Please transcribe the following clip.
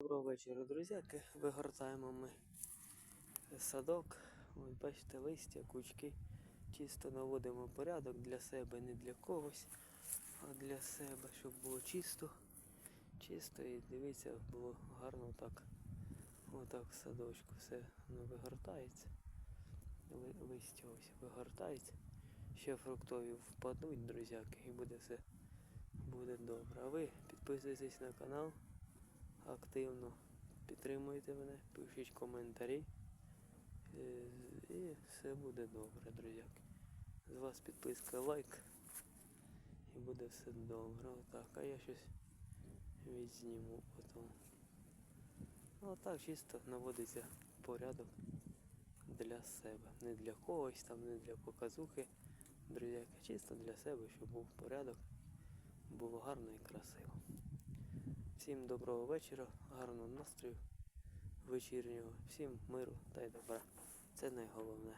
Доброго вечора, друзяки. Вигортаємо ми садок. Ось бачите, листя, кучки. Чисто наводимо порядок для себе, не для когось, а для себе, щоб було чисто. Чисто і дивіться, було гарно так. Отак в садочку все воно вигортається. Ли- Листя ось вигортається. Ще фруктові впадуть, друзяки, і буде все буде добре. А ви підписуйтесь на канал активно підтримуйте мене, пишіть коментарі. Е, І все буде добре, друзяки. З вас підписка, лайк. І буде все добре. Отак. А я щось відзніму потім. Ну так чисто наводиться порядок для себе. Не для когось там, не для показухи. Друзяки, чисто для себе, щоб був порядок, було гарно і красиво. Всім доброго вечора, гарного настрою вечірнього, всім миру та й добра. Це найголовне.